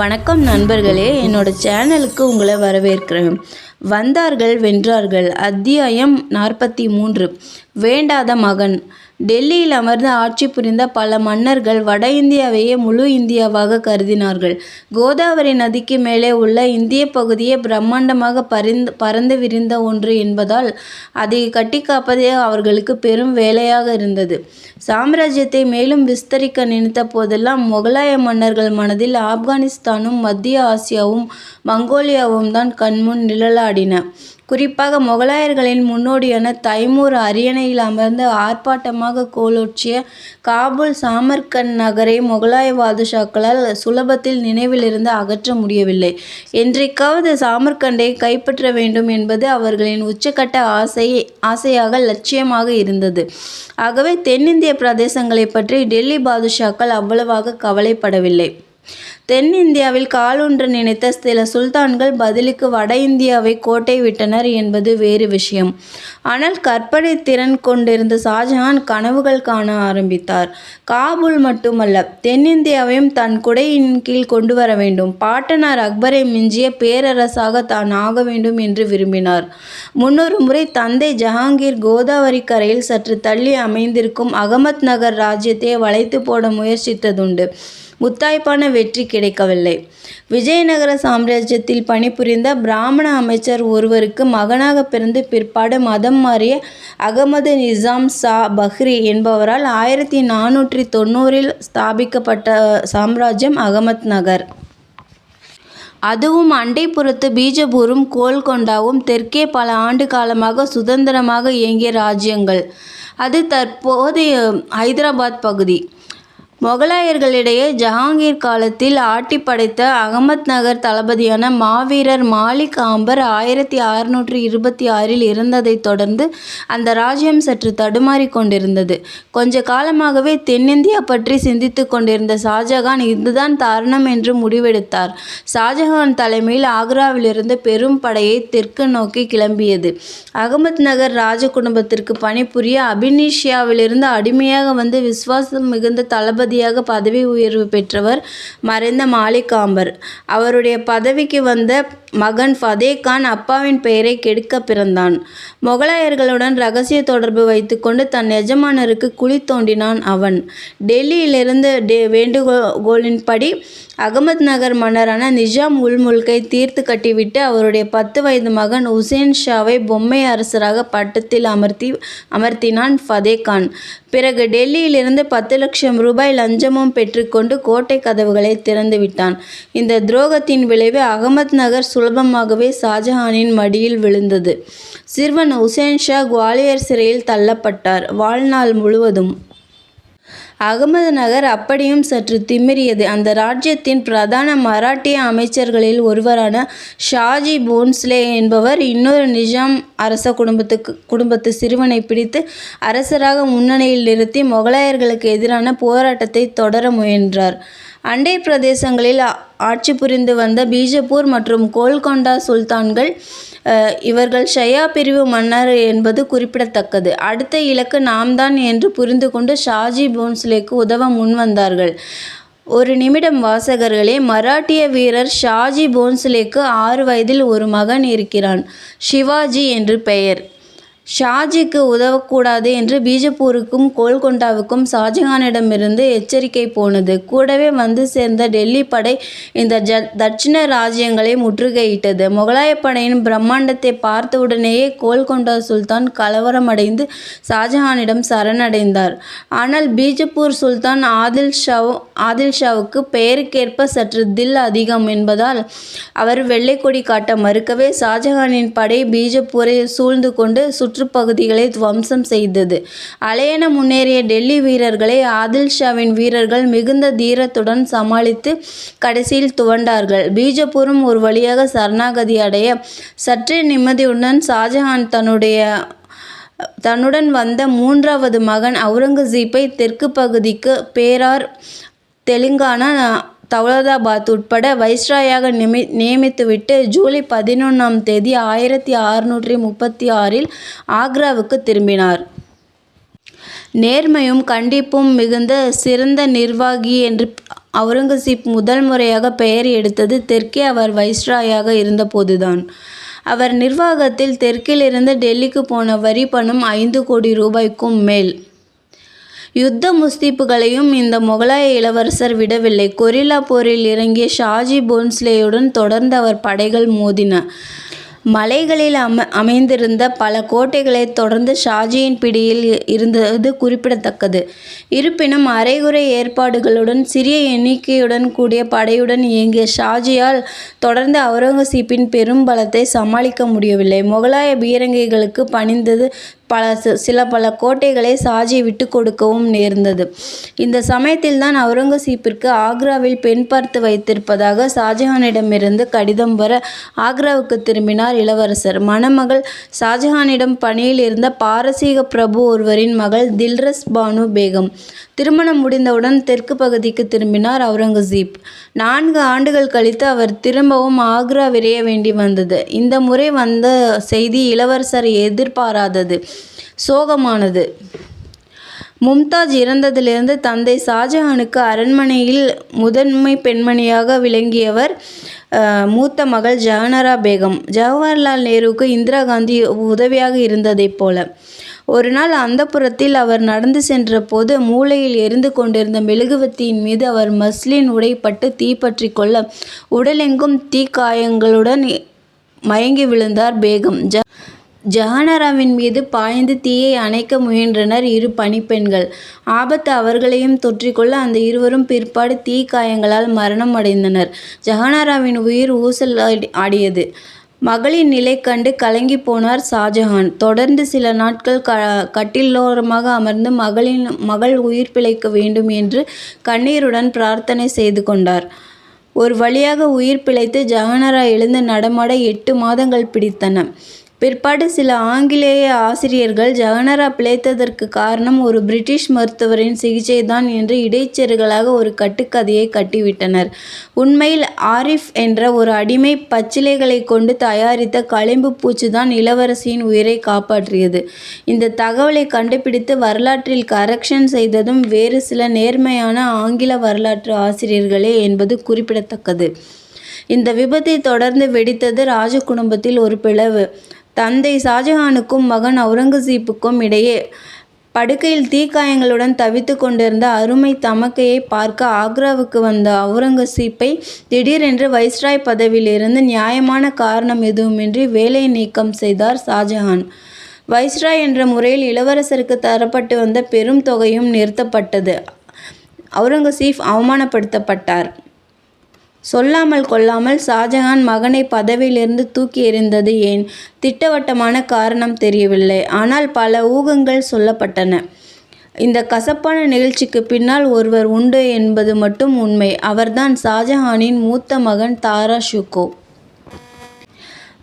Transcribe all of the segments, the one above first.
வணக்கம் நண்பர்களே. என்னோட சேனலுக்கு உங்களை வரவேற்கிறேன். வந்தார்கள் வென்றார்கள். அத்தியாயம் நாற்பத்தி மூன்று வேண்டாத மகன். டெல்லியில் அமர்ந்து ஆட்சி புரிந்த பல மன்னர்கள் வட இந்தியாவையே முழு இந்தியாவாக கருதினார்கள். கோதாவரி நதிக்கு மேலே உள்ள இந்திய பகுதியே பிரம்மாண்டமாக பரிந்து பறந்து விரிந்த ஒன்று என்பதால் அதை கட்டி காப்பதே அவர்களுக்கு பெரும் வேலையாக இருந்தது. சாம்ராஜ்யத்தை மேலும் விஸ்தரிக்க நினைத்த போதெல்லாம் முகலாய மன்னர்கள் மனதில் ஆப்கானிஸ்தானும் மத்திய ஆசியாவும் மங்கோலியாவும் தான் கண்முன் நிழலாடின. குறிப்பாக முகலாயர்களின் முன்னோடியான தைமூர் அரியணையில் அமர்ந்து ஆர்ப்பாட்டமாக கோலோச்சிய காபூல் சாமர்கண்ட் நகரை முகலாய பாதுஷாக்களால் சுலபத்தில் நினைவிலிருந்து அகற்ற முடியவில்லை. என்றைக்காவது சாமர்கண்டை கைப்பற்ற வேண்டும் என்பது அவர்களின் உச்சக்கட்ட ஆசை ஆசையாக லட்சியமாக இருந்தது. ஆகவே தென்னிந்திய பிரதேசங்களை பற்றி டெல்லி பாதுஷாக்கள் அவ்வளவாக கவலைப்படவில்லை. தென்னிந்தியாவில் காலூன்ற நினைத்த சில சுல்தான்கள் பதிலுக்கு வட இந்தியாவை கோட்டை விட்டனர் என்பது வேறு விஷயம். ஆனால் கற்பனை திறன் கொண்டிருந்த ஷாஜஹான் கனவுகள் காண ஆரம்பித்தார். காபூல் மட்டுமல்ல தென்னிந்தியாவையும் தன் குடையின் கீழ் கொண்டு வர வேண்டும். பாட்டனார் அக்பரை மிஞ்சிய பேரரசாக தான் ஆக வேண்டும் என்று விரும்பினார். முன்னொரு முறை தந்தை ஜஹாங்கீர் கோதாவரி கரையில் சற்று தள்ளி அமைந்திருக்கும் அகமத் நகர் ராஜ்யத்தை வளைத்து போட முயற்சித்ததுண்டு. முத்தாய்ப்பான வெற்றி கிடைக்கவில்லை. விஜயநகர சாம்ராஜ்யத்தில் பணிபுரிந்த பிராமண அமைச்சர் ஒருவருக்கு மகனாக பிறந்து பிற்பாடு மதம் மாறிய அகமது நிசாம் ஷா பஹ்ரி என்பவரால் ஆயிரத்தி நானூற்றி தொண்ணூறில் ஸ்தாபிக்கப்பட்ட சாம்ராஜ்யம் அகமத் நகர். அதுவும் அண்டைப்புறத்து பீஜப்பூரும் கோல்கொண்டாவும் தெற்கே பல ஆண்டு காலமாக சுதந்திரமாக இயங்கிய ராஜ்யங்கள். அது தற்போதைய ஹைதராபாத் பகுதி. மொகலாயர்களிடையே ஜஹாங்கீர் காலத்தில் ஆட்டி படைத்த அகமத் நகர் தளபதியான மாவீரர் மாலிக் ஆம்பர் ஆயிரத்தி அறுநூற்றி இருபத்தி ஆறில் இறந்ததைத் தொடர்ந்து அந்த ராஜ்யம் சற்று தடுமாறி கொண்டிருந்தது. கொஞ்ச காலமாகவே தென்னிந்தியா பற்றி சிந்தித்து கொண்டிருந்த ஷாஜகான் இதுதான் தருணம் என்று முடிவெடுத்தார். ஷாஜகான் தலைமையில் ஆக்ராவிலிருந்து பெரும் படையை தெற்கு நோக்கி கிளம்பியது. அகமத் நகர் ராஜ குடும்பத்திற்கு பணிபுரிய அபினிஷியாவிலிருந்து அடிமையாக வந்து விசுவாசம் மிகுந்த தளபதி தளபதியாக பதவி உயர்வு பெற்றவர் மறைந்த மாலிகாம்பர் அவருடைய பதவிக்கு வந்த மகன் ஃபதே கான் அப்பாவின் பெயரை கெடுக்க பிறந்தான். முகலாயர்களுடன் ரகசிய தொடர்பு வைத்துக்கொண்டு தன் எஜமானருக்கு குழி தோண்டினான் அவன். டெல்லியிலிருந்து டே வேண்டுகோளின்படி அகமத் நகர் மன்னரான நிஜாம் உல் முல்கை தீர்த்து கட்டிவிட்டு அவருடைய பத்து வயது மகன் உசேன் ஷாவை பொம்மை அரசராக பட்டத்தில் அமர்த்தி அமர்த்தினான் ஃபதே கான். பிறகு டெல்லியிலிருந்து பத்து லட்சம் ரூபாய் லஞ்சமும் பெற்றுக்கொண்டு கோட்டை கதவுகளை திறந்து விட்டான். இந்த துரோகத்தின் விளைவு அகமத் நகர் சுலபமாகவே ஷாஜஹானின் மடியில் விழுந்தது. சிறுவன் உசேன் ஷா குவாலியர் சிறையில் தள்ளப்பட்டார். வாழ்நாள் முழுவதும் அகமது நகர் அப்படியும் சற்று திமிரியது அந்த ராஜ்யத்தின் பிரதான மராட்டிய அமைச்சர்களில் ஒருவரான ஷாஜி போன்ஸ்லே என்பவர் இன்னொரு நிஜாம் அரச குடும்பத்துக்கு குடும்பத்து சிறுவனை பிடித்து அரசராக முன்னணியில் நிறுத்தி முகலாயர்களுக்கு எதிரான போராட்டத்தை தொடர முயன்றார். அண்டை பிரதேசங்களில் ஆட்சி புரிந்து வந்த பீஜப்பூர் மற்றும் கோல்கொண்டா சுல்தான்கள் இவர்கள் ஷயா பிரிவு மன்னர் என்பது குறிப்பிடத்தக்கது. அடுத்த இலக்கு நாம்தான் என்று புரிந்து கொண்டு ஷாஜி போன்ஸ்லேக்கு உதவ முன்வந்தார்கள் ஒரு நிமிடம் வாசகர்களே மராட்டிய வீரர் ஷாஜி போன்ஸ்லேக்கு ஆறு வயதில் ஒரு மகன் இருக்கிறான். சிவாஜி என்று பெயர். ஷாஜிக்கு உதவக்கூடாது என்று பீஜப்பூருக்கும் கோல்கொண்டாவுக்கும் ஷாஜகானிடமிருந்து எச்சரிக்கை போனது. கூடவே வந்து சேர்ந்த டெல்லி படை இந்த ஜ தட்சிண ராஜ்யங்களை முற்றுகையிட்டது. முகலாய படையின் பிரம்மாண்டத்தை பார்த்தவுடனேயே கோல்கொண்டா சுல்தான் கலவரமடைந்து ஷாஜஹானிடம் சரணடைந்தார். ஆனால் பீஜப்பூர் சுல்தான் ஆதில் ஷா ஆதில் ஷாவுக்கு பெயருக்கேற்ப சற்று தில் அதிகம் என்பதால் அவர் வெள்ளைக்கொடி காட்ட மறுக்கவே ஷாஜஹானின் படை பீஜப்பூரை சூழ்ந்து கொண்டு சுற்று சுற்றுப்பகுதிகளை துவம்சம் செய்தது. அலையென முன்னேறிய டெல்லி வீரர்களை ஆதில் ஷாவின் வீரர்கள் மிகுந்த தீரத்துடன் சமாளித்து கடைசியில் துவண்டார்கள். பீஜப்பூரும் ஒரு வழியாக சரணாகதி அடைய சற்றே நிம்மதியுடன் ஷாஜஹான் தன்னுடைய தன்னுடன் வந்த மூன்றாவது மகன் அவுரங்கசீப்பை தெற்கு பகுதிக்கு பேரார் தெலுங்கானா தௌலதாபாத் உட்பட வைஸ்ராயாக நிமி நியமித்துவிட்டு ஜூலை பதினொன்றாம் தேதி ஆயிரத்தி அறுநூற்றி முப்பத்தி ஆறில் ஆக்ராவுக்கு திரும்பினார் நேர்மையும் கண்டிப்பும் மிகுந்த சிறந்த நிர்வாகி என்று அவுரங்கசீப் முதல் முறையாக பெயர் எடுத்தது தெற்கே அவர் வைஸ்ராயாக இருந்தபோதுதான். அவர் நிர்வாகத்தில் தெற்கிலிருந்து டெல்லிக்கு போன வரி பணம் ஐந்து கோடி ரூபாய்க்கும் மேல். யுத்த முஸ்திப்புகளையும் இந்த முகலாய இளவரசர் விடவில்லை. கொரில்லா போரில் இறங்கிய ஷாஜி போன்ஸ்லேயுடன் தொடர்ந்து அவர் படைகள் மோதின. மலைகளில் அமைந்திருந்த பல கோட்டைகளை தொடர்ந்து ஷாஜியின் பிடியில் இருந்தது குறிப்பிடத்தக்கது. இருப்பினும் அரைகுறை ஏற்பாடுகளுடன் சிறிய எண்ணிக்கையுடன் கூடிய படையுடன் இயங்கிய ஷாஜியால் தொடர்ந்து அவுரங்கசீப்பின் பெரும் பலத்தை சமாளிக்க முடியவில்லை. முகலாய பீரங்கிகளுக்குப் பல சில பல கோட்டைகளை ஷாஜி விட்டு கொடுக்கவும் நேர்ந்தது. இந்த சமயத்தில் தான் அவுரங்கசீப்பிற்கு ஆக்ராவில் பெண் பார்த்து வைத்திருப்பதாக ஷாஜஹானிடமிருந்து கடிதம் வர ஆக்ராவுக்கு திரும்பினார் இளவரசர். மணமகள் ஷாஜஹானிடம் பணியில் இருந்த பாரசீக பிரபு ஒருவரின் மகள் தில்ரஸ் பானு பேகம். திருமணம் முடிந்தவுடன் தெற்கு பகுதிக்கு திரும்பினார் அவுரங்கசீப். நான்கு ஆண்டுகள் கழித்து அவர் திரும்பவும் ஆக்ரா விரைய வேண்டி வந்தது. இந்த முறை வந்த செய்தி இளவரசர் எதிர்பாராதது. சோகமானது. மும்தாஜ் இறந்ததிலிருந்து தந்தை ஷாஜஹானுக்கு அரண்மனையில் முதன்மை பெண்மணியாக விளங்கியவர் மூத்த மகள் ஜகனரா பேகம். ஜவஹர்லால் நேருவுக்கு இந்திரா காந்தி உதவியாக இருந்ததைப் போல. ஒரு நாள் அந்தப்புரத்தில் அவர் நடந்து சென்றபோது மூளையில் எரிந்து கொண்டிருந்த மெழுகுவர்த்தியின் மீது அவர் மஸ்லின் உடைப்பட்டு தீப்பற்றி தீப்பற்றிக் கொள்ள உடலெங்கும் தீக்காயங்களுடன் மயங்கி விழுந்தார் பேகம். ஜ ஜஹானாராவின் மீது பாய்ந்து தீயை அணைக்க முயன்றனர் இரு பணிப்பெண்கள். ஆபத்து அவர்களையும் தொற்றிக் கொள்ள அந்த இருவரும் பிற்பாடு தீ காயங்களால் மரணம் அடைந்தனர். ஜஹானாராவின் உயிர் ஊசல் ஆடியது மகளின் நிலை கண்டு கலங்கி போனார் ஷாஜகான். தொடர்ந்து சில நாட்கள் க கட்டிலோரமாக அமர்ந்து மகளின் மகள் உயிர் பிழைக்க வேண்டும் என்று கண்ணீருடன் பிரார்த்தனை செய்து கொண்டார். ஒரு வழியாக உயிர் பிழைத்து ஜகனரா எழுந்து நடமாட எட்டு மாதங்கள் பிடித்தன. பிற்பாடு சில ஆங்கிலேய ஆசிரியர்கள் ஜகனரா பிழைத்ததற்கு காரணம் ஒரு பிரிட்டிஷ் மருத்துவரின் சிகிச்சைதான் என்று இடைச்செருகலாக ஒரு கட்டுக்கதையை கட்டிவிட்டனர். உண்மையில் ஆரிஃப் என்ற ஒரு அடிமை பச்சிலைகளைக் கொண்டு தயாரித்த களிம்பு பூச்சிதான் இளவரசியின் உயிரை காப்பாற்றியது. இந்த தகவலை கண்டுபிடித்து வரலாற்றில் கரெக்ஷன் செய்ததும் வேறு சில நேர்மையான ஆங்கில வரலாற்று ஆசிரியர்களே என்பது குறிப்பிடத்தக்கது. இந்த விபத்தை தொடர்ந்து வெடித்தது ராஜ குடும்பத்தில் ஒரு பிளவு. தந்தை ஷாஜகானுக்கும் மகன் அவுரங்கசீப்புக்கும் இடையே. படுக்கையில் தீக்காயங்களுடன் தவித்துக் கொண்டிருந்த அருமை தமக்கையை பார்க்க ஆக்ராவுக்கு வந்த அவுரங்கசீப்பை திடீரென்று வைஸ்ராய் பதவியிலிருந்து நியாயமான காரணம் எதுவுமின்றி வேலை நீக்கம் செய்தார் ஷாஜகான். வைஸ்ராய் என்ற முறையில் இளவரசருக்கு தரப்பட்டு வந்த பெரும் தொகையும் நிறுத்தப்பட்டது. அவுரங்கசீப் அவமானப்படுத்தப்பட்டார். சொல்லாமல் கொள்ளாமல் ஷாஜகான் மகனை பதவியிலிருந்து தூக்கி எறிந்தது ஏன்? திட்டவட்டமான காரணம் தெரியவில்லை. ஆனால் பல ஊகங்கள் சொல்லப்பட்டன. இந்த கசப்பான நிகழ்ச்சிக்கு பின்னால் ஒருவர் உண்டு என்பது மட்டும் உண்மை. அவர்தான் ஷாஜஹானின் மூத்த மகன் தாரா ஷுகோ.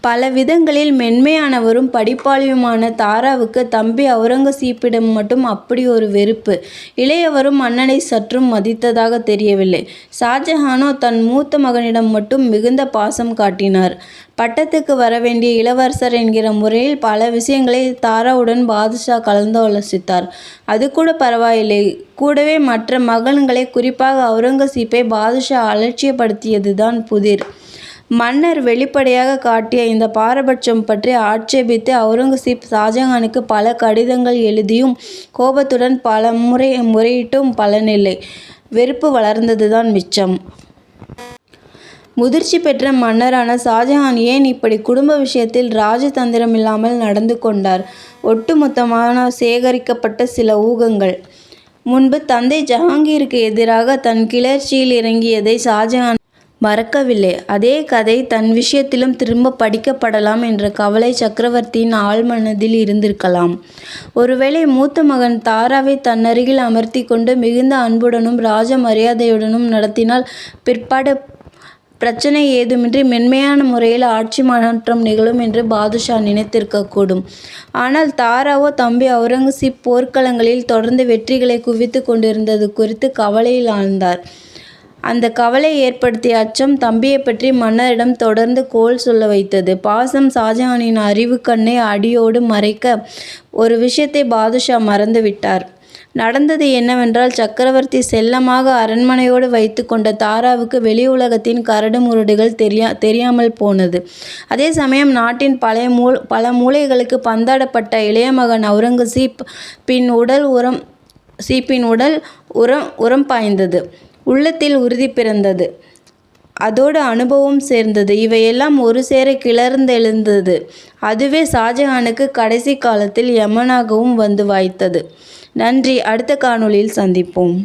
பல விதங்களில் மென்மையானவரும் படிப்பாளியுமான தாராவுக்கு தம்பி அவுரங்கசீப்பிடம் மட்டும் அப்படி ஒரு வெறுப்பு. இளையவரும் மன்னனைச் சற்றும் மதித்ததாக தெரியவில்லை. ஷாஜஹானோ தன் மூத்த மகனிடம் மட்டும் மிகுந்த பாசம் காட்டினார். பட்டத்துக்கு வரவேண்டிய இளவரசர் என்கிற முறையில் பல விஷயங்களை தாராவுடன் பாதுஷா கலந்தாலோசித்தார். கூட பரவாயில்லை. கூடவே மற்ற மகன்களை குறிப்பாக அவுரங்கசீப்பை பாதுஷா அலட்சியப்படுத்தியதுதான் புதிர். மன்னர் வெளிப்படையாக காட்டிய இந்த பாரபட்சம் பற்றி ஆட்சேபித்து அவுரங்கசீப் ஷாஜஹானுக்கு பல கடிதங்கள் எழுதியும் கோபத்துடன் பல முறை முறையிட்டும் பலனில்லை. வெறுப்பு வளர்ந்ததுதான் மிச்சம். முதிர்ச்சி பெற்ற மன்னரான ஷாஜகான் ஏன் இப்படி குடும்ப விஷயத்தில் ராஜதந்திரம் இல்லாமல் நடந்து கொண்டார்? ஒட்டுமொத்தமான சேகரிக்கப்பட்ட சில ஊகங்கள். முன்பு தந்தை ஜஹாங்கீருக்கு எதிராக தன் கிளர்ச்சியில் இறங்கியதை ஷாஜகான் மறக்கவில்லை. அதே கதை தன் விஷயத்திலும் திரும்ப படிக்கப்படலாம் என்ற கவலை சக்கரவர்த்தியின் ஆழ்மனதில் இருந்திருக்கலாம். ஒருவேளை மூத்த மகன் தாராவைத் தன்னருகில் அமர்த்தி கொண்டு மிகுந்த அன்புடனும் ராஜ மரியாதையுடனும் நடத்தினால் பிற்பாடு பிரச்சனை ஏதுமின்றி மென்மையான முறையில் ஆட்சி மாற்றம் நிகழும் என்று பாதுஷா நினைத்திருக்கக்கூடும். ஆனால் தாராவோ தம்பி அவுரங்கசீப் போர்க்களங்களில் தொடர்ந்து வெற்றிகளை குவித்து கொண்டிருந்தது குறித்து கவலையில் ஆழ்ந்தார். அந்த கவலை ஏற்படுத்திய அச்சம் தம்பியைப்பற்றி மன்னரிடம் தொடர்ந்து கோல் சொல்ல வைத்தது. பாசம் ஷாஜகானின் அறிவுக்கண்ணை அடியோடு மறைக்க ஒரு விஷயத்தை பாதுஷா மறந்துவிட்டார். நடந்தது என்னவென்றால் சக்கரவர்த்தி செல்லமாக அரண்மனையோடு வைத்து கொண்ட தாராவுக்கு வெளி உலகத்தின் கரடு முரடுகள் தெரியா தெரியாமல் போனது அதே சமயம் நாட்டின் பழைய மூ பல மூலைகளுக்கு பந்தாடப்பட்ட இளைய மகன் அவுரங்கசீப் பின் உடல் உரம் சீப்பின் உடல் உரம் உரம் பாய்ந்தது உள்ளத்தில் உறுதி பிறந்தது. அதோடு அனுபவம் சேர்ந்தது. இவையெல்லாம் ஒரு சேர கிளர்ந்தெழுந்தது. அதுவே ஷாஜஹானுக்கு கடைசி காலத்தில் யமனாகவும் வந்து வாய்த்தது. நன்றி. அடுத்த காணொளியில் சந்திப்போம்.